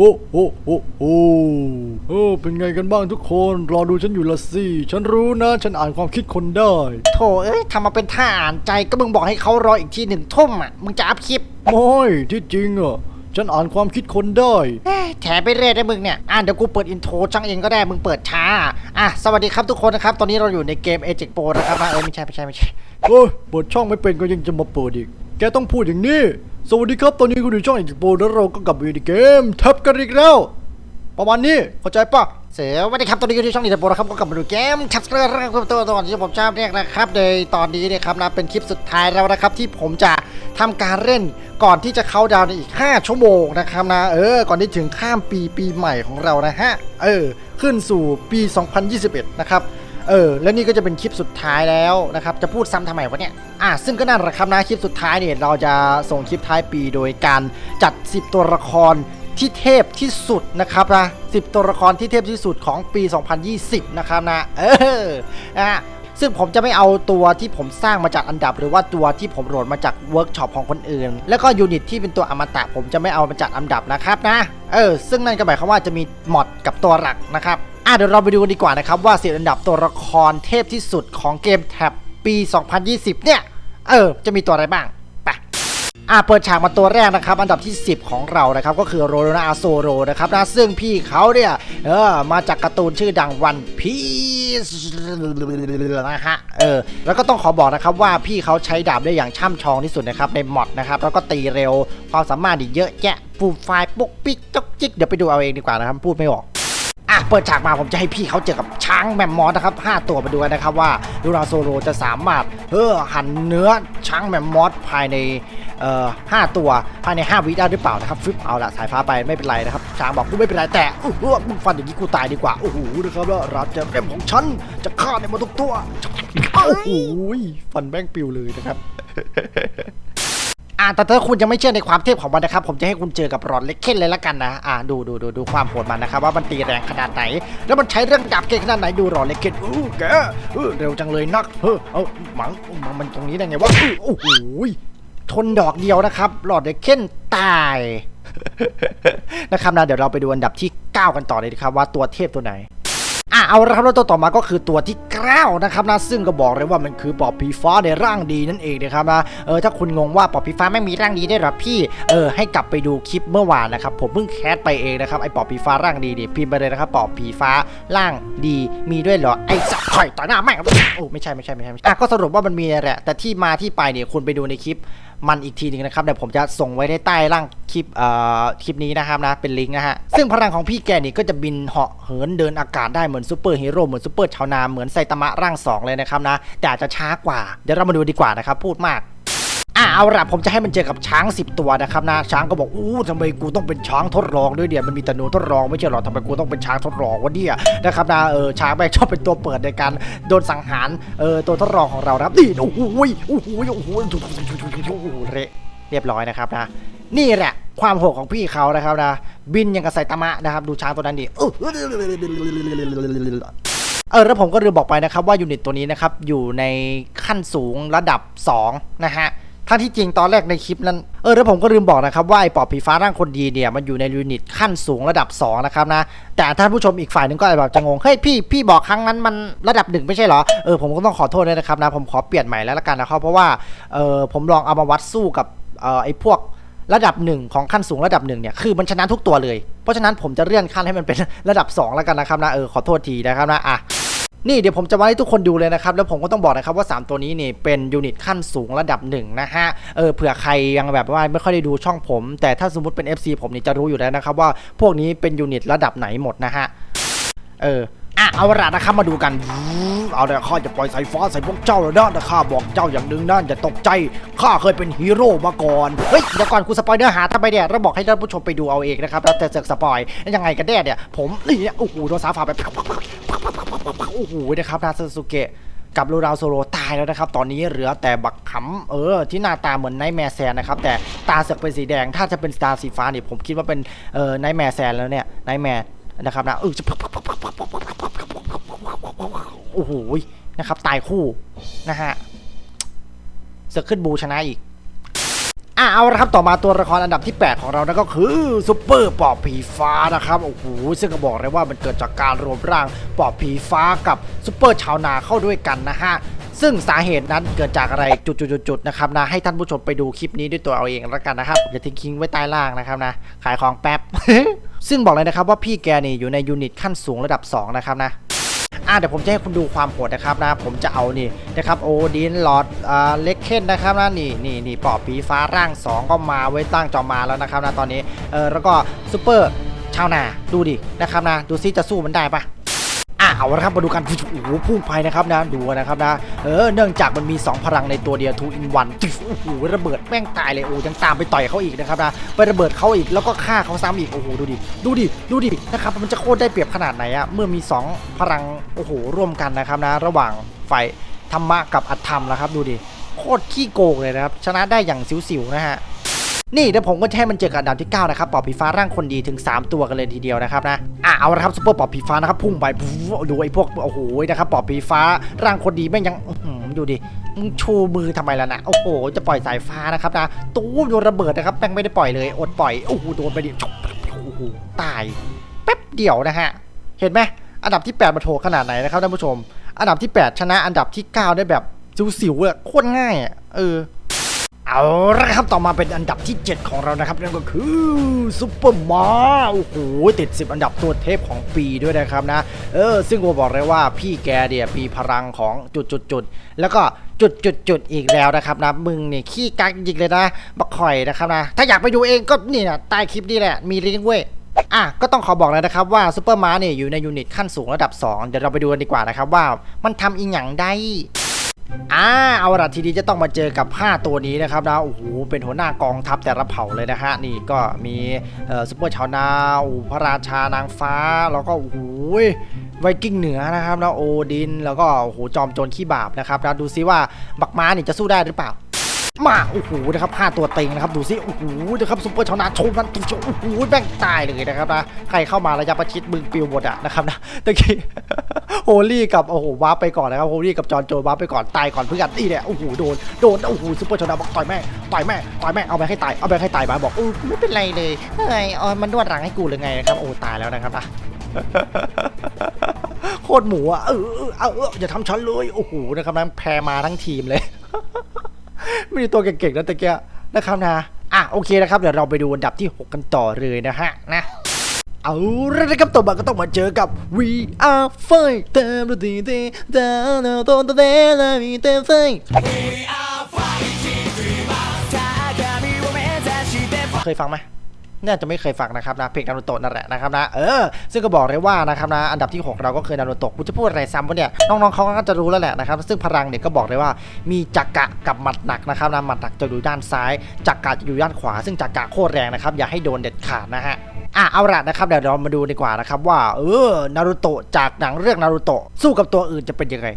โอ้โอ้โอ้โอ้เออเป็นไงกันบ้างทุกคน รอดูฉันอยู่ละสิ ฉันรู้นะ ฉันอ่านความคิดคนได้ โถเอ้ยทำมาเป็นท่าอ่านใจก็มึงบอกให้เขารออีกทีหนึ่งทุ่มอะ มึงจะอัพคลิปไม่ที่จริงอะ ฉันอ่านความคิดคนได้ เอ้ยแถไปเรื่อยได้มึงเนี่ย อะเดี๋ยวกูเปิดอินโทรช่างเองก็ได้ มึงเปิดช้า อะ สวัสดีครับทุกคนนะครับ ตอนนี้เราอยู่ในเกม a j e x Pro นะครับนะเออไม่ใช่ไม่ใช่ไม่ใช่เฮ้ยเปิดช่องไม่เป็นก็ยังจะมาเปิดอีก แกต้องพูดอย่างนี้ สวัสดีครับ ตอนนี้คุณอยู่ช่องอีกโปแล้วเราก็กลับมาอยู่ในเกมทับกันอีกแล้ว ประมาณนี้ เข้าใจปะเสือสวัสดีครับ ตอนนี้อยู่ที่ช่องดีเทโปนะครับ ก็กลับมาดูเกมชักเรื่องครับตัวตอนที่ผมชอบเรียกนะครับในตอนนี้เนี่ยครับนะเป็นคลิปสุดท้ายแล้วนะครับ ที่ผมจะทำการเล่นก่อนที่จะเข้าดาวในอีก 5 ชั่วโมงนะครับนะ เออ ก่อนที่ถึงข้ามปีปีใหม่ของเรานะฮะ เออ ขึ้นสู่ปี 2021 นะครับ เออแล้วนี่ก็จะเป็นคลิปสุดท้ายแล้วนะครับจะพูดซ้ำทำไมวะเนี่ยอะซึ่งก็นั่นแหละครับนะคลิปสุดท้ายเนี่ยเราจะส่งคลิปท้ายปีโดยการจัด 10 ตัวละครที่เทพที่สุดนะครับนะ10ตัวละครที่เทพที่สุดของปี 2020 นะครับนะเอออะซึ่งผมจะไม่เอาตัวที่ผมสร้างมาจากอันดับ หรือว่าตัวที่ผมโหลดมาจากเวิร์กช็อปของคนอื่น แล้วก็ยูนิตที่เป็นตัวอมตะผมจะไม่เอามาจากอันดับนะครับนะเออซึ่งนั่นก็หมายความว่าจะมีมอดกับตัวหลักนะครับอะเดี๋ยวเราไปดูกันดีกว่านะครับว่าสิอันดับตัวละครเทพที่สุดของเกมแท็บปี 2020 เนี่ย เออ จะมีตัวอะไรบ้างไปอะเปิดฉากมาตัวแรกนะครับ อันดับที่ 10 ของเรานะครับ ก็คือโรนาโซโรนะครับนะซึ่งพี่เขาเนี่ยเออมาจากการ์ตูนชื่อดังวันพีซนะฮะเออแล้วก็ต้องขอบอกนะครับว่าพี่เขาใช้ดาบได้อย่างช่ำชองที่สุดนะครับในมอดนะครับ แล้วก็ตีเร็วความสามารถอีเยอะแยะฟูมไฟล์ปุ๊กปิ๊กจกจิกเดี๋ยวไปดูเอาเองดีกว่านะครับ พูดไม่ออก อะเปิดฉากมาผมจะให้พี่เขาเจอกับช้างแมมมอสนะครับ5ตัวมาดูกันนะครับว่าลูราโซโลจะสามารถเออหั่นเนื้อช้างแมมมอสภายในเอ่อ5ตัวภายใน 5 วิได้หรือเปล่านะครับฟึบเอาละสายฟ้าไปไม่เป็นไรนะครับช้างบอกกูไม่เป็นไรแต่โอ้โหมึงฟันอย่างนี้กูตายดีกว่าโอ้โหนะครับว่ารับจะเล่มของฉันจะฆ่าในหมาทุกตัวโอ้โหฟันแม่งปิวเลยนะครับ อ่าแต่ถ้าคุณยังไม่เชื่อในความเทพของมันนะครับ ผมจะให้คุณเจอกับรอนเล็กเคนเลยละกันนะอ่าดูดูดูดูความโหดมันนะครับ ว่ามันตีแรงขนาดไหน แล้วมันใช้เรื่องดาบเก่งขนาดไหนดูรอนเล็กเคนอู้แกเออเร็วจังเลยนักเออเอาหมังมันมันตรงนี้ได้ไงวะอื้อโอ้โหทนดอกเดียวนะครับหลอดเล็กเคนตายนะครับนะเดี๋ยวเราไปดูอันดับที่ 9 กันต่อเลยนะครับว่าตัวเทพตัวไหน อะเอาละครับแล้วตัวต่อมาก็คือตัวที่เก้านะครับนะซึ่งก็บอกเลยว่ามันคือปอบผีฟ้าในร่างดีนั่นเองนะครับนะเออถ้าคุณงงว่าปอบผีฟ้าไม่มีร่างดีได้หรอพี่เออให้กลับไปดูคลิปเมื่อวานนะครับผมเพิ่งแคสไปเองนะครับไอปอบผีฟ้าร่างดีเนี่ยพิมพ์ไปเลยนะครับปอบผีฟ้าร่างดีมีด้วยเหรอไอสัตว์ข่อยต่อหน้าแม่งโอ้ไม่ใช่ไม่ใช่ไม่ใช่ไม่ใช่อะก็สรุปว่ามันมีแหละแต่ที่มาที่ไปเนี่ยคุณไปดูในคลิป มันอีกทีหนึ่งนะครับเดี๋ยวผมจะส่งไว้ในใต้ล่างคลิปเอ่อคลิปนี้นะครับนะเป็นลิงก์นะฮะซึ่งพลังของพี่แกนี่ก็จะบินเหาะเหินเดินอากาศได้เหมือนซูเปอร์ฮีโร่เหมือนซูเปอร์ชาวนาเหมือนไซตามะร่างสองเลยนะครับนะแต่อาจจะช้ากว่าเดี๋ยวเรามาดูดีกว่านะครับพูดมาก อะเอาละผมจะให้มันเจอกับช้าง 10 ตัวนะครับนะช้างก็บอกอู้ทำไมกูต้องเป็นช้างทดลองด้วยเดี๋ยวมันมีแต่หนูทดลองไม่ใช่หรอทำไมกูต้องเป็นช้างทดลองวะเนี่ยนะครับนะเออช้างแม่งชอบเป็นตัวเปิดในการโดนสังหารเออตัวทดลองของเราครับนี่โอ้โหโอ้โหโอ้โหโอ้โหเละเรียบร้อยนะครับนะนี่แหละความโหดของพี่เขานะครับนะบินย่างกับไซตามะนะครับดูช้างตัวนั้นดิเออเออแล้วผมก็ลืมบอกไปนะครับว่ายูนิตตัวนี้นะครับอยู่ในขั้นสูงระดับ2นะฮะ ทั้งที่จริงตอนแรกในคลิปนั้น เออแล้วผมก็ลืมบอกนะครับว่าไอ้ปอบผีฟ้าร่างคนดีเนี่ยมันอยู่ในยูนิตขั้นสูงระดับ 2 นะครับนะ แต่ท่านผู้ชมอีกฝ่ายหนึงก็อาจแบบจะงง เฮ้ยพี่พี่บอกครั้งนั้นมันระดับหนึ่งไม่ใช่เหรอ เออผมก็ต้องขอโทษด้วยนะครับนะ ผมขอเปลี่ยนใหม่แล้วละกันนะครับเพราะว่าเออผมลองเอามาวัดสู้กับเออไอ้พวกระดับหนึ่งของขั้นสูงระดับหนึ่งเนี่ยคือมันชนะทุกตัวเลย เพราะฉะนั้นผมจะเลื่อนขั้นให้มันเป็นระดับ2แล้วกันนะครับนะเออขอโทษทีนะครับนะอะ นี่เดี๋ยวผมจะมาให้ทุกคนดูเลยนะครับ แล้วผมก็ต้องบอกนะครับว่า 3 ตัวนี้นี่เป็นยูนิตขั้นสูงระดับหนึ่งนะฮะเออเผื่อใครยังแบบว่าไม่ค่อยได้ดูช่องผม แต่ถ้าสมมติเป็น FC ผมนี่จะรู้อยู่แล้วนะครับว่าพวกนี้เป็นยูนิตระดับไหนหมดนะฮะเอออะเอาละนะครับมาดูกันเอาเดี๋ยวข้าจะปล่อยสายฟ้าใส่พวกเจ้าแล้วนะแต่ข้าบอกเจ้าอย่างหนึ่งนะอย่าตกใจข้าเคยเป็นฮีโร่มาก่อนเฮ้ยเดี๋ยวก่อนกูสปอยเนื้อหาทำไมเนี่ยเราบอกให้ท่านผู้ชมไปดูเอาเองนะครับแล้วแต่เสกสปอยยังไงกันแน่เนี่ยผมนี่โอ้โหโดนสาฝาไป โอ้โหนะครับนาซาสุเกะกับลูราวโซโรตายแล้วนะครับ ตอนนี้เหลือแต่บักขำเออ ที่หน้าตาเหมือนไนท์แมแซนนะครับ แต่ตาเสือกเป็นสีแดง ถ้าจะเป็นตาสีฟ้าเนี่ยผมคิดว่าเป็นเออไนท์แมแซนแล้วเนี่ยไนท์แมนะครับนะเออจะโอ้โหนะครับ ตายคู่นะฮะเสือกขึ้นบูชนะอีก อะเอาละครับต่อมาตัวละครอันดับที่ 8 ของเรานั่นก็คือซุปเปอร์ปอบผีฟ้านะครับโอ้โหซึ่งก็บอกเลยว่ามันเกิดจากการรวมร่างปอบผีฟ้ากับซุปเปอร์ชาวนาเข้าด้วยกันนะฮะซึ่งสาเหตุนั้นเกิดจากอะไรจุดๆๆนะครับนะให้ท่านผู้ชมไปดูคลิปนี้ด้วยตัวเอาเองแล้วกันนะครับผมจะทิ้งคิงไว้ใต้ล่างนะครับนะขายของแป๊บ ซึ่งบอกเลยนะครับว่าพี่แกนี่อยู่ในยูนิตขั้นสูงระดับ2นะครับนะ อะเดี๋ยวผมจะให้คุณดูความโหดนะครับนะผมจะเอานี่นะครับโอดินหลอดอ่าเล็กเคนนะครับนะนี่นี่นี่ปอบปีฟ้าร่าง 2 ก็มาไว้ตั้งจอมาแล้วนะครับนะตอนนี้เออแล้วก็ซูเปอร์ชาวนาดูดินะครับนะดูซิจะสู้มันได้ปะ อะเอาละครับมาดูกันโอ้โหพุ่งไปนะครับนะดูนะครับนะเออเนื่องจากมันมี 2 พลังในตัวเดียว2 in 1จิ๊บโอ้โหระเบิดแม่งตายเลยโอ้ยังตามไปต่อยเขาอีกนะครับนะไประเบิดเขาอีกแล้วก็ฆ่าเขาซ้ำอีกโอ้โหดูดิดูดิดูดินะครับมันจะโคตรได้เปรียบขนาดไหนอะเมื่อมี 2 พลังโอ้โหร่วมกันนะครับนะ ระหว่างฝ่ายธรรมะกับอัตธรรมนะครับ ดูดิโคตรขี้โกงเลยนะครับชนะได้อย่างสิวๆนะฮะ นี่เดี๋ยวผมก็จะให้มันเจอกับอันดับที่ 9 นะครับปอบผีฟ้าร่างคนดีถึง 3 ตัวกันเลยทีเดียวนะครับนะอะเอาละครับซุปเปอร์ปอบผีฟ้านะครับพุ่งไปดูไอ้พวกโอ้โหนะครับปอบผีฟ้าร่างคนดีแม่งยังดูดิมึงชูมือทำไมล่ะนะโอ้โหจะปล่อยสายฟ้านะครับนะตู้โดนระเบิดนะครับแม่งไม่ได้ปล่อยเลยอดปล่อยโอ้โหโดนไปดิโอ้โหตายแป๊บเดียวนะฮะเห็นไหมอันดับที่ 8มาโถขนาดไหนนะครับท่านผู้ชม อันดับที่ 8 ชนะอันดับที่ 9 ได้แบบสิวๆอะโคตรง่ายอะเออ เอาละครับต่อมาเป็นอันดับที่ 7 ของเรานะครับนั่นก็คือซุปเปอร์มาโอ้โหติด 10 อันดับตัวเทพของปีด้วยนะครับนะเออซึ่งผมบอกเลยว่าพี่แกเนี่ยมีพลังของจุดจุดจุดๆแล้วก็จุดจุดจุดอีกแล้วนะครับนะมึงเนี่ยขี้กักจริงเลยนะบักข่อยนะครับนะถ้าอยากไปดูเองก็นี่นะใต้คลิปนี่แหละมีลิงก์เว้ยอะก็ต้องขอบอกเลยนะครับว่าซูเปอร์มาเนี่ยอยู่ในยูนิตขั้นสูงระดับ 2 เดี๋ยวเราไปดูกันดีกว่านะครับว่ามันทำอีหยังได้ อ่าเอาละทีนี้จะต้องมาเจอกับ 5 ตัวนี้นะครับนะโอ้โหเป็นหัวหน้ากองทัพแต่ละเผ่าเลยนะฮะนี่ก็มีซุปเปอร์ชาวนาโอ้พระราชานางฟ้าแล้วก็โอ้โหไวกิ้งเหนือนะครับนะโอดิน แล้วก็โอ้โหจอมโจรขี้บาปนะครับนะดูซิว่าบักม้านี่จะสู้ได้หรือเปล่า มาโอ้โหนะครับห้าตัวเต็งนะครับดูซิโอ้โหนะครับซุปเปอร์ชาวนาชว์นั้นตุ๊โอ้โหแม่งตายเลยนะครับนะใครเข้ามาระยะประชิดมึงปิวหมดอะนะครับนะตะกี้โฮลี่กับโอ้โหวาร์ปไปก่อนนะครับโฮลี่กับจอห์นโจวาร์ปไปก่อนตายก่อนเพื่อนนี่แหละโอ้โหโดนโดนโอ้โหซุปเปอร์ชาวนาบอกต่อยแม่ต่อยแม่ต่อยแม่เอาไปให้ตายเอาไปให้ตายมาบอกโอ้ไม่เป็นไรเลยเฮ้ยเอมันนวดหลังให้กูหรือไงนะครับโอ้ตายแล้วนะครับนะโคตรหมูอะเออเอออาเอออย่าทำฉันเลยโอ้โหนะครับนั้นแพ้มาทั้งทีมเลย ไม่ได้ตัวเก่งๆนะตะเกียนะครับนะอะโอเคนะครับเดี๋ยวเราไปดูอันดับที่ 6 กันต่อเลยนะฮะนะเอาละนะครับต่อมาก็ต้องมาเจอกับ We Are Fighter ดีดีดาวดาวตัวเดลามีเต้ไฟเคยฟังไหม น่าจะไม่เคยฟังนะครับนะเพลงนารูโตะนั่นแหละนะครับนะเออซึ่งก็บอกเลยว่านะครับนะอันดับที่ 6 เราก็เคือนารูโตะกูจะพูดอะไรซ้ำวะเนี่ยน้องๆเขาก็จะรู้แล้วแหละนะครับซึ่งพลังเนี่ยก็บอกเลยว่ามีจักระกับหมัดหนักนะครับนะหมัดหนักจะอยู่ด้านซ้ายจักระจะอยู่ด้านขวา ซึ่งจักระโคตรแรงนะครับอย่าให้โดนเด็ดขาดนะฮะอะเอาละนะครับเดี๋ยวเรามาดูดีกว่านะครับว่าเออนารูโตะจากหนังเรื่องนารูโตะสู้กับตัวอื่นจะเป็นยังไง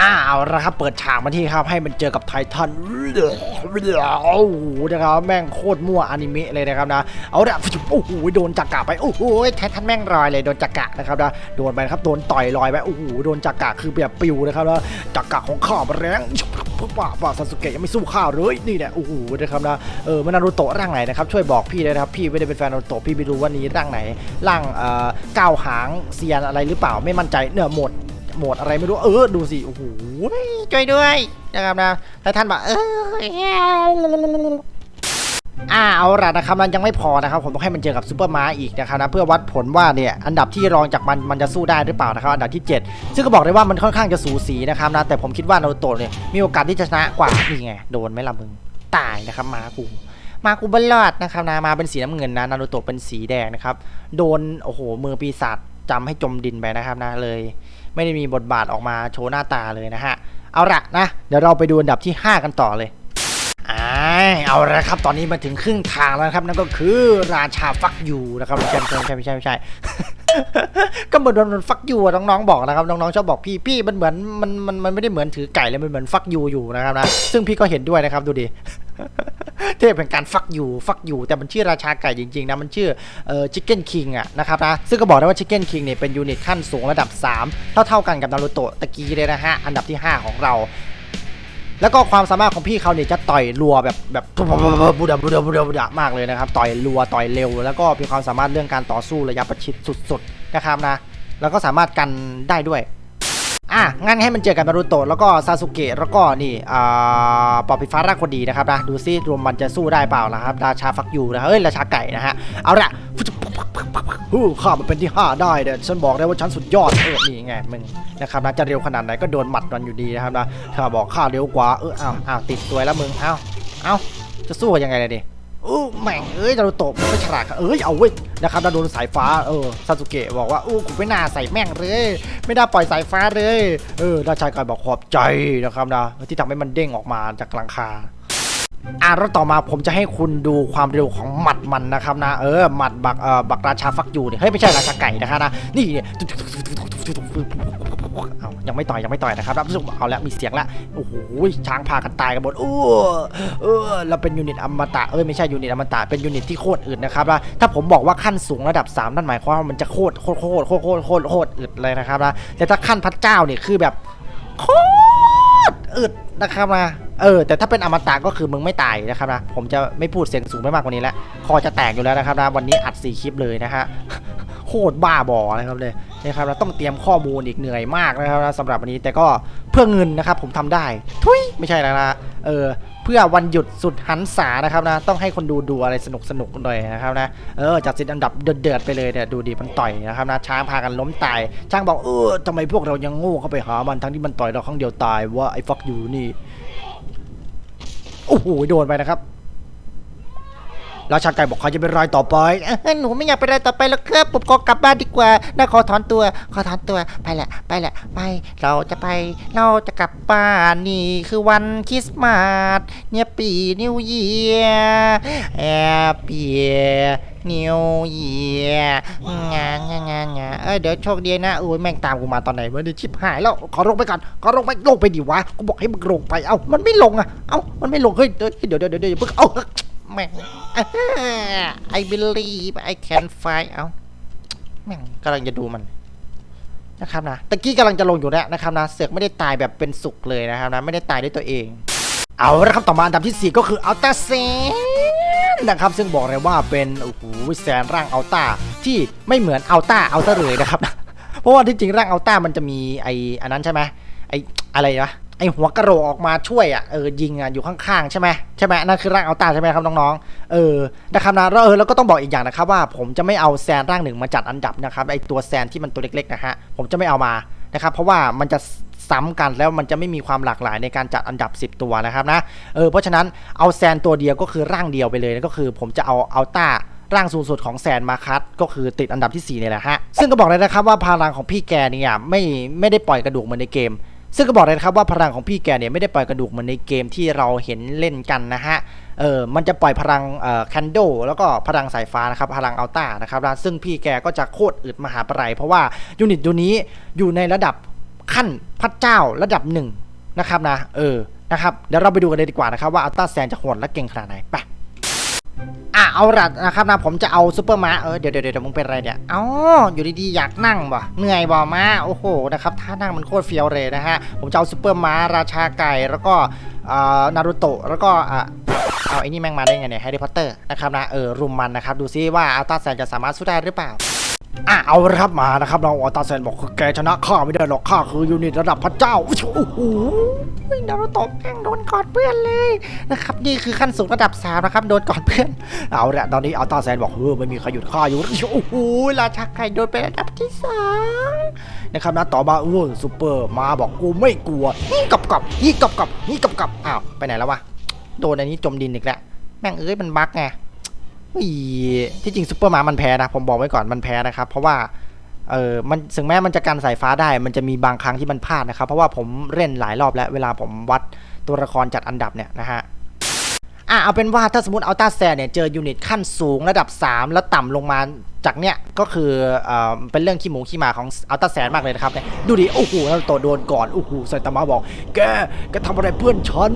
อ่าเอาละครับเปิดฉากมาที่ครับให้มันเจอกับไททันโอ้โหนะครับแม่งโคตรมั่วอนิเมะเลยนะครับนะเอาละโอ้โหโดนจักระไปโอ้โหไททันแม่งลอยเลยโดนจักระนะครับนะโดนไปนะครับโดนต่อยลอยไปโอ้โหโดนจักระคือแบบปิวนะครับนะจักระของข้ามันแรงป่าป่าซาสึเกะยังไม่สู้ข้าเลยนี่แหละโอ้โหนะครับนะเออมันนารูโตะร่างไหนนะครับช่วยบอกพี่เลยนะครับพี่ไม่ได้เป็นแฟนนารูโตะพี่ไม่รู้ว่านี้ร่างไหนร่างเอ่อก้าวหางเซียนอะไรหรือเปล่าไม่มั่นใจเนี่ยหมด โหมดอะไรไม่รู้ เออ ดูสิ โอ้โหช่วยด้วยนะครับนะถ้าท่านบอกเอออ่าเอาละนะครับมันยังไม่พอนะครับ ผมต้องให้มันเจอกับซูเปอร์มาอีกนะครับนะเพื่อวัดผลว่าเนี่ยอันดับที่รองจากมันมันจะสู้ได้หรือเปล่านะครับอันดับที่ 7 ซึ่งก็บอกเลยว่ามันค่อนข้างจะสูสีนะครับนะแต่ผมคิดว่านารูโตะเนี่ยมีโอกาสที่จะชนะกว่านี่ไงโดนไหมล่ะมึงตายนะครับมากูมากูบลอดนะครับนะมาเป็นสีน้ำเงินนะนารูโตะเป็นสีแดงนะครับโดนโอ้โหมือปีศาจจำให้จมดินไปนะครับนะเลย ไม่ได้มีบทบาทออกมาโชว์หน้าตาเลยนะฮะ เอาละนะ เดี๋ยวเราไปดูอันดับที่ 5 กันต่อเลยอ่าเอาละครับ ตอนนี้มาถึงครึ่งทางแล้วครับ นั่นก็คือราชาฟักยูนะครับไม่ใช่ไม่ใช่ไม่ใช่ไม่ใช่ ก็เหมือนโดนฟักยูน้องๆบอกนะครับ น้องๆชอบบอกพี่พี่มันเหมือนมันมันมันไม่ได้เหมือนถือไก่เลยมันเหมือนฟักยูอยู่นะครับนะ ซึ่งพี่ก็เห็นด้วยนะครับดูดิ เทพเป็นการฟักอยู่ฟักอยู่แต่มันชื่อราชาไก่จริงๆนะมันชื่อเอ่อชิคเก้นคิงอะนะครับนะซึ่งก็บอกได้ว่าชิคเก้นคิงเนี่ยเป็นยูนิตขั้นสูงระดับ 3 เท่าเท่ากันกับนารูโตะตะกี้เลยนะฮะอันดับที่ 5 ของเรา แล้วก็ความสามารถของพี่เขาเนี่ยจะต่อยรัวแบบแบบบูดาบูดาบูดาบูดามากเลยนะครับต่อยรัวต่อยเร็ว แล้วก็มีความสามารถเรื่องการต่อสู้ระยะประชิดสุดๆนะครับนะแล้วก็สามารถกันได้ด้วย อะงั้นให้มันเจอกันนารูโตะแล้วก็ซาสุเกะแล้วก็นี่อ่าปอปิฟ้าราคนดีนะครับนะดูซิรวมมันจะสู้ได้เปล่านะครับราชาฟักยูนะเฮ้ยราชาไก่นะฮะเอาละฮู้ข้ามันเป็นที่ 5 ได้เนี่ยฉันบอกได้ว่าฉันสุดยอดเออนี่ไงมึงนะครับนะจะเร็วขนาดไหนก็โดนหมัดมันอยู่ดีนะครับนะข้าบอกข้าเร็วกว่าเอออ้าวอ้าวติดตัวแล้วมึงอ้าวอ้าวจะสู้กันยังไงเลยดิ อู้แม่งเอ้ยนารูโตะมันไม่ฉลาดครับเอ้ยเอาเว้ยนะครับแล้วโดนสายฟ้าเออซาสุเกะบอกว่าอู้กูไม่น่าใส่แม่งเลย ไม่น่าปล่อยสายฟ้าเลยเออราชาไก่บอกขอบใจนะครับนะที่ทำให้มันเด้งออกมาจากหลังคาอะแล้วต่อมาผมจะให้คุณดูความเร็วของหมัดมันนะครับนะเออหมัดบักเอ่อบักราชาฟักยูเนี่ยเฮ้ยไม่ใช่ราชาไก่นะครับนะนี่เนี่ย เอายังไม่ต่อยยังไม่ต่อยนะครับรับสุเอาแล้วมีเสียงละโอ้โหช้างพากันตายกันหมดโอ้เออเราเป็นยูนิตอมตะเอ้ยไม่ใช่ยูนิตอมตะเป็นยูนิตที่โคตรอึดนะครับนะถ้าผมบอกว่าขั้นสูงระดับ 3 นั่นหมายความว่ามันจะโคตรโคตรโคตรโคตรโคตรโคตรอึดเลยนะครับนะแต่ถ้าขั้นพระเจ้าเนี่ยคือแบบโคตรอึดนะครับนะเออแต่ถ้าเป็นอมตะก็คือมึงไม่ตายนะครับนะผมจะไม่พูดเสียงสูงไม่มากกว่านี้แล้วคอจะแตกอยู่แล้วนะครับนะวันนี้อัดสี่คลิปเลยนะฮะ โคตรบ้าบอนะครับเลยนะครับเราต้องเตรียมข้อมูลอีกเหนื่อยมากนะครับสำหรับวันนี้แต่ก็เพื่อเงินนะครับผมทำได้ ทุยไม่ใช่แล้วนะเออเพื่อวันหยุดสุดหันษานะครับนะต้องให้คนดูดูอะไรสนุกสนุกหน่อยนะครับนะเออจากสิอันดับเดือดๆไปเลยเนี่ยดูดีมันต่อยนะครับนะช้างพากันล้มตายช้างบอกเออทำไมพวกเรายังโง่เข้าไปหามันทั้งที่มันต่อยเราครั้งเดียวตายว่าไอ้ฟักอยู่นี่โอ้โหโดนไปนะครับ ราชาไก่บอกเขาจะเป็นรายต่อไปเอ้ยหนูไม่อยากไปรายต่อไปแล้วครับผมขอกลับบ้านดีกว่าน่าขอถอนตัว ขอถอนตัวไปแหละ ไปแหละ ไปเราจะไป เราจะกลับบ้านนี่คือวันคริสต์มาสเนี่ยปีนิวเยียร์แอปปี นิวเยียร์งานงานงานงานเอ้ยเดี๋ยวโชคดีนะโอ้ยแม่งตามกูมาตอนไหนวะเนี่ยชิบหายแล้วขอลงไปก่อนขอลงไปลงไปดิวะกูบอกให้มึงลงไปเอ้ามันไม่ลงอะเอ้ามันไม่ลงเฮ้ยเดี๋ยวเดี๋ยวเดี๋ยวเดี๋ยวอย่าเพิ่งเอ้า แม่ง I believe I can fly เอ้าแม่งกำลังจะดูมันนะครับนะตะกี้กำลังจะลงอยู่แล้วนะครับนะเสือกไม่ได้ตายแบบเป็นสุขเลยนะครับนะไม่ได้ตายด้วยตัวเอง เอาละครับต่อมาอันดับที่ 4 ก็คืออัลตาเซนนะครับ ซึ่งบอกเลยว่าเป็นโอ้โหแสนร่างอัลตาที่ไม่เหมือนอัลตาอัลตาเลยนะครับ เพราะว่าที่จริงร่างอัลตามันจะมีไออันนั้นใช่ไหมไออะไรนะ ไอหัวกระโหลกออกมาช่วยอะเออยิงอะอยู่ข้างๆใช่ไหมใช่ไหมนั่นคือร่างเอัลต้าใช่ไหมครับน้องๆเออนะครับนะแล้วเออแล้วก็ต้องบอกอีกอย่างนะครับว่า ผมจะไม่เอาแซนร่างหนึ่งมาจัดอันดับนะครับไอตัวแซนที่มันตัวเล็กๆนะฮะผมจะไม่เอามานะครับเพราะว่ามันจะซ้ำกันแล้วมันจะไม่มีความหลากหลายในการจัดอันดับ 10 ตัวนะครับนะเออเพราะฉะนั้นเอาแซนตัวเดียวก็คือร่างเดียวไปเลยก็คือผมจะเอาเอัลต้าร่างสูงสุดของแซนมาคัสก็คือติดอันดับที่4เนี่ยแหละฮะ ซึ่งก็บอกเลยนะครับว่าพลังของพี่แกเนี่ยไม่ไม่ได้ปล่อยกระดูกเหมือนในเกม ซึ่งก็บอกเลยนะครับว่าพลังของพี่แกเนี่ยไม่ได้ปล่อยกระดูกเหมือนในเกมที่เราเห็นเล่นกันนะฮะ เออมันจะปล่อยพลังเอ่อแคนโดแล้วก็พลังสายฟ้านะครับ พลังอัลต้านะครับซึ่งพี่แกก็จะโคตรอึดมหาปรายเพราะว่ายูนิตตัวนี้อยู่ในระดับขั้นพระเจ้าระดับหนึ่งนะครับนะ เออ นะครับ เดี๋ยวเราไปดูกันเลยดีกว่านะครับว่าอัลต้าแซนจะโหดและเก่งขนาดไหน ไป อะเอาละนะครับนะผมจะเอาซูเปอร์มาเออเดี๋ยวเดี๋ยวเดี๋ยวมึงเป็นอะไรเนี่ยอ๋ออยู่ดีๆอยากนั่งบ่เหนื่อยบ่มาโอ้โหนะครับท่านั่งมันโคตรเฟี้ยวเลยนะฮะผมจะเอาซูเปอร์มาราชาไก่แล้วก็อ่านารูโตะแล้วก็อะเอาไอ้นี่แม่งมาได้ไงเนี่ยแฮร์รี่พอตเตอร์นะครับนะเออรุมมันนะครับดูซิว่าอัลต้าแซนจะสามารถสู้ได้หรือเปล่า อะเอาละครับมานะครับน้ออัลตาแซนบอกคือแกชนะข้าไม่ได้หรอกข้าคือยูนิตระดับพระเจ้าโอ้โหนารูโตะแม่งโดนกอดเพื่อนเลยนะครับนี่คือขั้นสูงระดับสามนะครับโดนกอดเพื่อนเอาละตอนนี้อัลตาแซนบอกเออไม่มีใครหยุดข้าอยู่โอ้โหราชาไก่โดนเป็นอันดับที่สามนะครับนะต่อมาเออซูเปอร์มาบอกกูไม่กลัวนี่กับกับนี่กับกับนี่กับกับอ้าวไปไหนแล้ววะโดนอันนี้จมดินอีกแล้วแม่งเอ้ยมันบั๊กไง อีที่จริงซูเปอร์มามันแพ้นะ ผมบอกไว้ก่อนมันแพ้นะครับ เพราะว่าเออมันถึงแม้มันจะกันสายฟ้าได้ มันจะมีบางครั้งที่มันพลาดนะครับ เพราะว่าผมเล่นหลายรอบแล้ว เวลาผมวัดตัวละครจัดอันดับเนี่ยนะฮะ อะเอาเป็นว่าถ้าสมมติอัลต้าแซนเนี่ยเจอยูนิตขั้นสูงระดับ 3 แล้วต่ำลงมาจากเนี่ยก็คือเอ่อเป็นเรื่องขี้หมูขี้หมาของอัลต้าแซนมากเลยนะครับเนี่ยดูดิ โอ้โหแล้วตัวโดนก่อน โอ้โหไซตามะบอก แกแกทำอะไรเพื่อนฉัน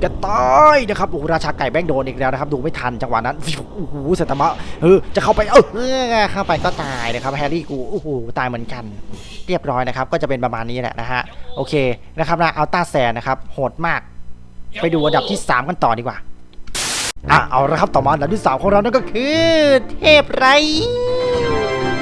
แกตายนะครับโอ้โหราชาไก่แบงโดนอีกแล้วนะครับ ดูไม่ทันจังหวะนั้นโอ้โหไซตามะเออจะเข้าไปเออเออเข้าไปก็ตายนะครับแฮร์รี่กูโอ้โหตายเหมือนกัน เรียบร้อยนะครับ ก็จะเป็นประมาณนี้แหละนะฮะโอเคนะครับนะอัลต้าแซนนะครับโหดมาก ไปดูอันดับที่ 3 กันต่อดีกว่า อะเอาละครับต่อมาอันดับที่3ของเรานั่นก็คือ เทพไร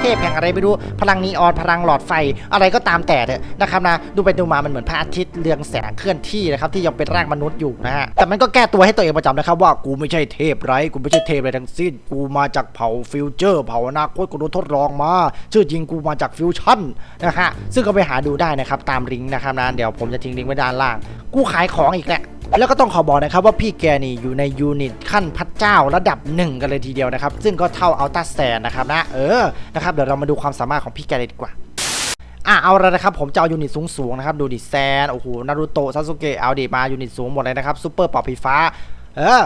เทพแห่งอะไรไม่รู้พลังนีออนพลังหลอดไฟอะไรก็ตามแต่เถอะนะครับนะดูไปดูมามันเหมือนพระอาทิตย์เรืองแสงเคลื่อนที่นะครับที่ยังเป็นร่างมนุษย์อยู่นะฮะแต่มันก็แก้ตัวให้ตัวเองประจำนะครับว่ากูไม่ใช่เทพไรกูไม่ใช่เทพอะไรทั้งสิ้น กูมาจากเผ่าฟิวเจอร์ เผ่าอนาคตกูโดนทดลองมาชื่อจริงกูมาจากฟิวชั่นนะฮะซึ่งก็ไปหาดูได้นะครับตามลิงก์นะครับนะเดี๋ยวผมจะทิ้งลิงก์ไว้ด้านล่าง กูขายของอีกแหละแล้วก็ต้องขอบอกนะครับว่าพี่แกนี่อยู่ในยูนิตขั้นพระเจ้าระดับหนึ่งกันเลยทีเดียวนะครับ ซึ่งก็เท่าอัลต้าแซนนะครับนะเออนะครับเดี๋ยวเรามาดูความสามารถของพี่แกเลยดีกว่าอะเอาละนะครับผมจะเอายูนิตสูงๆนะครับดูดิแซนโอ้โหนารูโตะซาสุเกะเอาดิมายูนิตสูงหมดเลยนะครับซูเปอร์ป่าผีฟ้า เออ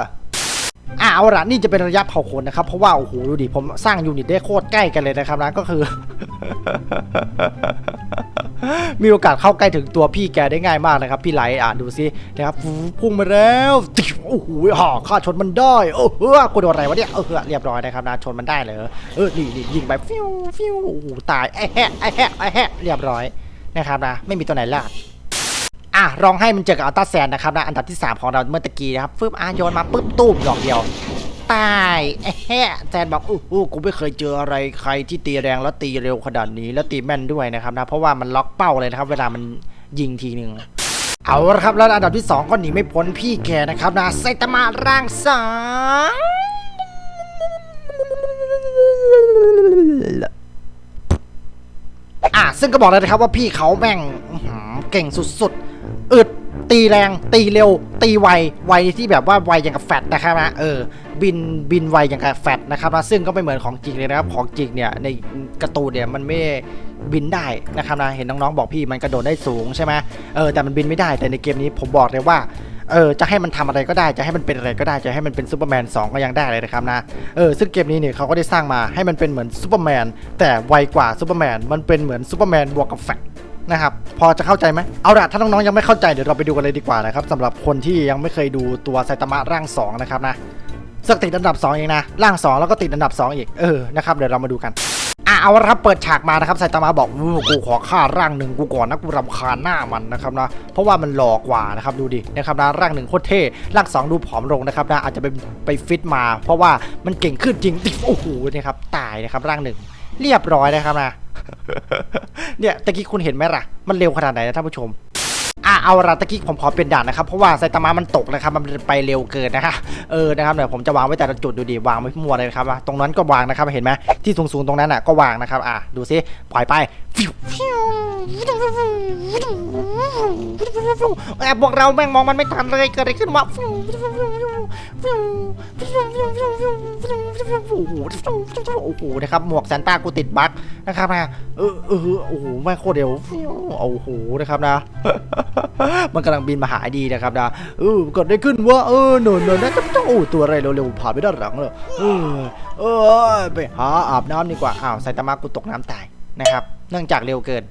อะเอาละนี่จะเป็นระยะเผาขนนะครับ เพราะว่าโอ้โหดูดิผมสร้างยูนิตได้โคตรใกล้กันเลยนะครับนะก็คือ มีโอกาสเข้าใกล้ถึงตัวพี่แกได้ง่ายมากนะครับ พี่ไลท์อะดูซินะครับพุ่งมาแล้วโอ้โหห่อข้าชนมันได้เออเออกูโดนอะไรวะเนี่ยเออเรียบร้อยนะครับนะชนมันได้เลยเออนี่นี่ยิงไปฟิวฟิวโอ้โหตายไอ้แฮะไอ้แฮะไอ้แฮะเรียบร้อยนะครับนะไม่มีตัวไหนรอดอะลองให้มันเจอกับอัลต้าแซนนะครับนะอันดับที่ 3 ของเราเมื่อตะกี้นะครับฟึบอะโยนมาปุ๊บตุ้มดอกเดียว ตายแฮะแซนบอกอู้หูกูไม่เคยเจออะไรใครที่ตีแรงแล้วตีเร็วขนาดนี้แล้วตีแม่นด้วยนะครับนะเพราะว่ามันล็อกเป้าเลยนะครับ เวลามันยิงทีหนึ่งเอาละครับแล้วอันดับที่ 2 ก็หนีไม่พ้นพี่แกนะครับนะไซตามะร่างสองอะซึ่งก็บอกเลยนะครับว่าพี่เขาแม่งเก่งสุดๆอึด ตีแรง ตีเร็ว ตีไว ไวที่แบบว่าไวอย่างกับแฟตนะครับนะ เออ บิน บินไวอย่างกับแฟตนะครับนะ ซึ่งก็ไม่เหมือนของจริงเลยนะครับ ของจริงเนี่ยในกร์ตูนเนี่ยมันไม่บินได้นะครับนะ เห็นน้องๆบอกพี่มันกระโดดได้สูงใช่ไหมเออ แต่มันบินไม่ได้ แต่ในเกมนี้ผมบอกเลยว่าเออจะให้มันทำอะไรก็ได้จะให้มันเป็นอะไรก็ได้จะให้มันเป็นซูเปอร์แมน2ก็ยังได้เลยนะครับนะเออซึ่งเกมนี้เนี่ยเขาก็ได้สร้างมาให้มันเป็นเหมือนซูเปอร์แมนแต่ไวกว่าซูเปอร์แมนมันเป็นเหมือนซูเปอร์แมนบวกกับแฟต นะครับพอจะเข้าใจไหมเอาละถ้าน้องๆยังไม่เข้าใจเดี๋ยวเราไปดูกันเลยดีกว่านะครับสำหรับคนที่ยังไม่เคยดูตัวไซตามะร่าง2นะครับนะสักติดอันดับ2เองนะร่าง 2 แล้วก็ติดอันดับ 2 อีกเออนะครับเดี๋ยวเรามาดูกันอะเอาละครับเปิดฉากมานะครับไซตามะบอกกูขอฆ่าร่างหนึ่งกูก่อนนะกูรำคาญหน้ามันนะครับนะเพราะว่ามันหลอกกว่านะครับดูดินะครับนะร่างหนึ่งโคตรเท่ร่างสองดูผอมลงนะครับนะอาจจะไปไปฟิตมา เพราะว่ามันเก่งขึ้นจริงโอ้โหนี่ครับตายนะครับร่างหนึ่ง เรียบร้อยนะครับนะ เนี่ยตะกี้คุณเห็นไหมล่ะ มันเร็วขนาดไหนนะท่านผู้ชม อะเอาละตะกี้ผมขอเป็นด่านนะครับเพราะว่าไซตามะมันตกนะครับมันไปเร็วเกินนะคะเออนะครับเดี๋ยวผมจะวางไว้แต่ละจุดดูดิวางไม่มั่วเลยนะครับว่าตรงนั้นก็วางนะครับเห็นไหมที่สูงๆตรงนั้นอะก็วางนะครับอะดูซิปล่อยไปแอบพวกเราแม่งมองมันไม่ทันเลยเกิดอะไรขึ้นวะโอ้โหนะครับหมวกแซนต้ากูติดบั๊กนะครับนะเออเออโอ้โหแม่งโคตรเร็วโอ้โหนะครับนะมันกำลังบินมาหาดีนะครับนะเออกดได้ขึ้นว่าเออหนูหนูนะเจ้าโอ้ตัวอะไรเร็วๆผ่านไปด้านหลังเลยเออเออไปหาอาบน้ำดีกว่าอ้าวไซตามะกูตกน้ำตายนะครับ เนื่องจากเร็วเกิน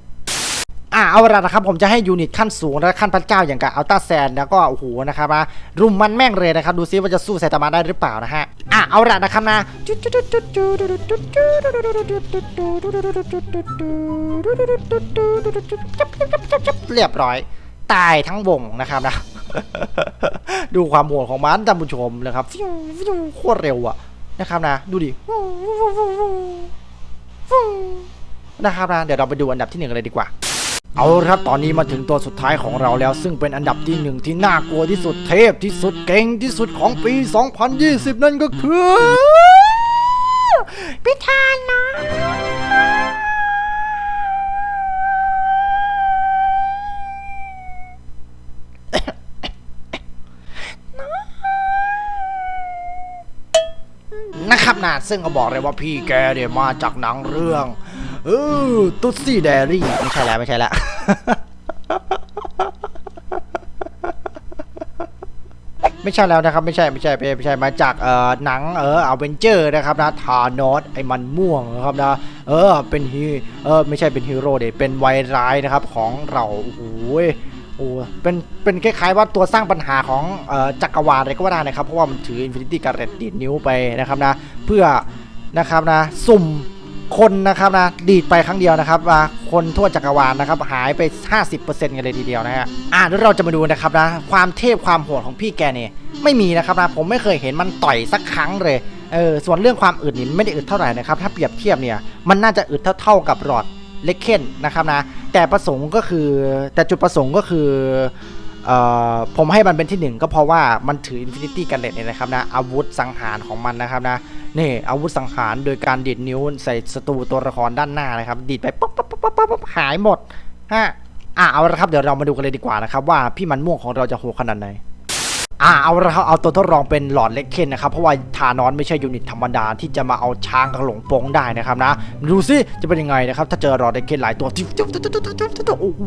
อะเอาละนะครับผมจะให้ยูนิตขั้นสูงและขั้นพระเจ้าอย่างกับอัลต้าแซนแล้วก็โอ้โหนะครับนะรุมมันแม่งเลยนะครับ ดูซิว่าจะสู้ไซตามะได้หรือเปล่านะฮะอะเอาละนะครับนะเรียบร้อย ตายทั้งวงนะครับนะ ดูความโหดของมันท่านผู้ชมนะครับฟิวฟิวโคตรเร็วอะนะครับนะ ดูดินะครับนะ เดี๋ยวเราไปดูอันดับที่หนึ่งเลยดีกว่า เอาละครับตอนนี้มาถึงตัวสุดท้ายของเราแล้ว ซึ่งเป็นอันดับที่หนึ่งที่น่ากลัวที่สุดเทพที่สุดเก่งที่สุดของปี 2020 นั่นก็คือพิธานนะ นะครับนะซึ่งก็บอกเลยว่าพี่แกเนี่ยมาจากหนังเรื่องเออตุ๊ดซี่แดรี่ไม่ใช่แล้วไม่ใช่แล้วไม่ใช่แล้วนะครับ ไม่ใช่ไม่ใช่ไม่ใช่ไม่ใชมาจากเอ่อหนังเอออเวนเจอร์นะครับนะทานอสไอ้มันม่วงนะครับนะเออเป็นฮีเออไม่ใช่เป็นฮีโร่เดเป็นไวร้ายนะครับของเราโอ้โห โอ้เป็นเป็นคล้ายๆว่าตัวสร้างปัญหาของออจักรวาลอะไรก็ว่าได้นะครับ เพราะว่ามันถืออินฟินิตี้การ์เรตดีดนิ้วไปนะครับนะ เพื่อนะครับนะสุ่มคนนะครับนะดีดไปครั้งเดียวนะครับว่าคนทั่วจักรวาลนะครับหายไป 50%กันเลยทีเดียวนะฮะอ่าเดี๋ยวเราจะมาดูนะครับนะความเทพความโหดของพี่แกเนี่ยไม่มีนะครับนะผมไม่เคยเห็นมันต่อยสักครั้งเลยเออส่วนเรื่องความอึดนี่ไม่ได้อึดเท่าไหร่นะครับถ้าเปรียบเทียบเนี่ยมันน่าจะอึดเท่าๆกับรอดเล็กเคนนะครับนะ แต่ประสงค์ก็คือแต่จุดประสงค์ก็คือเอ่อผมให้มันเป็นที่หนึ่งก็เพราะว่ามันถืออินฟินิตี้กันเลตเนี่ยนะครับนะอาวุธสังหารของมันนะครับนะนี่อาวุธสังหารโดยการดีดนิ้วใส่ศัตรูตัวละครด้านหน้านะครับ ดีดไปปุ๊บปุ๊บปุ๊บป๊บป๊บหายหมดฮะอะเอาละครับเดี๋ยวเรามาดูกันเลยดีกว่านะครับว่าพี่มันม่วงของเราจะโหดขนาดไหน อะเอาละครับเอาตัวทดลองเป็นหลอดเล็กเคนนะครับเพราะว่าทานอนไม่ใช่ยูนิตธรรมดาที่จะมาเอาช้างกับหลงโปงได้นะครับนะดูสิจะเป็นยังไงนะครับถ้าเจอหลอดเล็กเคนหลายตัวจุ๊บจุ๊บจุ๊บจุ๊บจุ๊บจุ๊บจุ๊บโอ้โห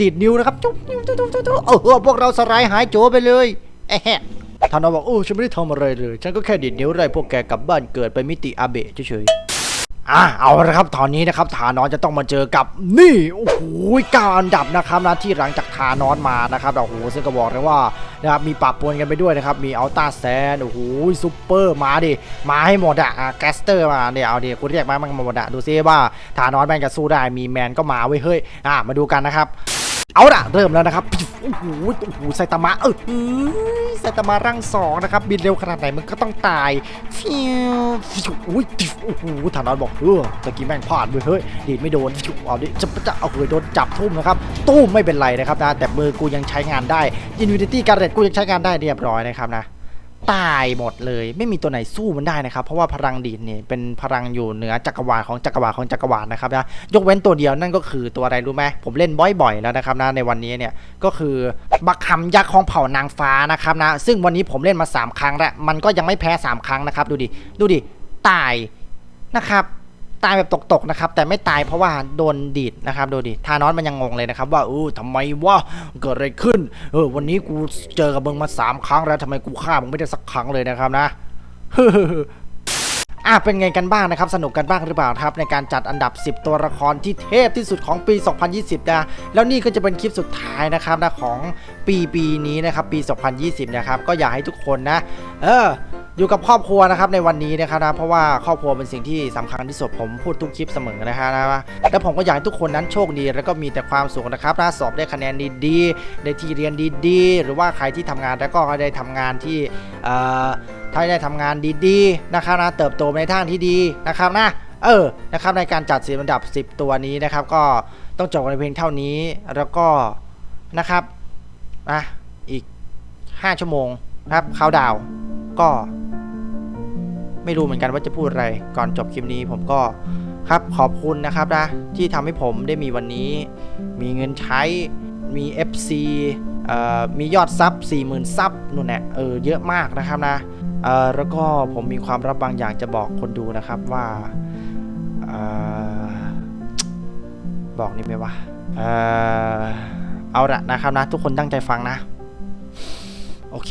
ดีดนิ้วนะครับจุ๊บจุ๊บจุ๊บจุ๊บจุ๊บจุ๊บเออพวกเราสลายหายโจไปเลยเอ๊ะทานอบอกโอ้ฉันไม่ได้ทำอะไรเลย ฉันก็แค่ดีดนิ้วไล่พวกแกกลับบ้านเกิดไปมิติอาเบะเฉย อะเอาละครับตอนนี้นะครับทานอนจะต้องมาเจอกับนี่โอ้โหเก้าอันดับนะครับนะที่หลังจากทานอนมานะครับโอ้โหซึ่งก็บอกเลยว่านะครับมีปรับปวนกันไปด้วยนะครับ มีอัลต้าแซนโอ้โหซูเปอร์มาดิมาให้หมดอะแกสเตอร์มาเนี่ยเอาดิคุณเรียกมามันมาหมดอะดูซิว่าทานอนแม่งจะสู้ได้มีแมนก็มาเว้ยเฮ้ยอะมาดูกันนะครับ เอาละเริ่มแล้วนะครับโอ้โหโอ้โหไซตามะเออไซตามะร่างสองนะครับ บินเร็วขนาดไหนมันก็ต้องตายฟิวฟิวอุ้ยโอ้โหฐานอนบอกเออตะกี้แม่งพลาดเลยเฮ้ยดีดไม่โดนฟิวเอาดิจะจะเอาเฮ้ยโดนจับทุ่มนะครับตุ้มไม่เป็นไรนะครับนะแต่มือกูยังใช้งานได้อินวินิตี้การเรตกูยังใช้งานได้เรียบร้อยนะครับนะ ตายหมดเลย ไม่มีตัวไหนสู้มันได้นะครับ เพราะว่าพลังดีดเนี่ยเป็นพลังอยู่เหนือจักรวาลของจักรวาลของจักรวาลนะครับนะยกเว้นตัวเดียวนั่นก็คือตัวอะไรรู้ไหมผมเล่นบ่อยๆแล้วนะครับนะในวันนี้เนี่ยก็คือบักคำยักษ์ของเผ่านางฟ้านะครับนะซึ่งวันนี้ผมเล่นมา 3 ครั้งแล้วมันก็ยังไม่แพ้ 3 ครั้งนะครับ ดูดิดูดิตายนะครับ ตายแบบตกๆนะครับ แต่ไม่ตายเพราะว่าโดนดีดนะครับดูดิทานอสมันยังงงเลยนะครับ ว่าเออทำไมวะเกิดอะไรขึ้นเออวันนี้กูเจอกับมึงมาสามครั้งแล้วทำไมกูฆ่ามึงไม่ได้สักครั้งเลยนะครับนะอะเป็นไงกันบ้างนะครับ สนุกกันบ้างหรือเปล่าครับ ในการจัดอันดับ 10 ตัวละครที่เทพที่สุดของปี 2020 นะ แล้วนี่ก็จะเป็นคลิปสุดท้ายนะครับนะของปีปีนี้นะครับ ปี 2020 นะครับ ก็อยากให้ทุกคนนะ เออ อยู่กับครอบครัวนะครับในวันนี้นะครับนะเพราะว่าครอบครัวเป็นสิ่งที่สำคัญที่สุดผมพูดทุกคลิปเสมอนะฮะนะแล้วผมก็อยากให้ทุกคนนั้นโชคดีแล้วก็มีแต่ความสุขนะครับนะสอบได้คะแนนดีๆได้ที่เรียนดีๆ หรือว่าใครที่ทำงานแล้วก็ได้ทำงานที่เอ่อถ้าได้ทำงานดีๆนะครับนะเติบโตในทางที่ดีนะครับนะเออนะครับในการจัดสีอันดับ 10 ตัวนี้นะครับ ก็ต้องจบในเพียงเท่านี้แล้วก็นะครับนะอีก 5 ชั่วโมงนะครับเขาดาว ก็ ไม่รู้เหมือนกันว่าจะพูดอะไร ก่อนจบคลิปนี้ผมก็ครับขอบคุณนะครับนะ ที่ทำให้ผมได้มีวันนี้ มีเงินใช้ มี FC เอ่อมียอดซับ40,000ซับนู่นแหละเออเยอะมากนะครับนะเออแล้วก็ผมมีความรับบางอย่างจะบอกคนดูนะครับว่าออบอกนี่ไหมวะเออเอาละนะครับนะ ทุกคนตั้งใจฟังนะ โอเค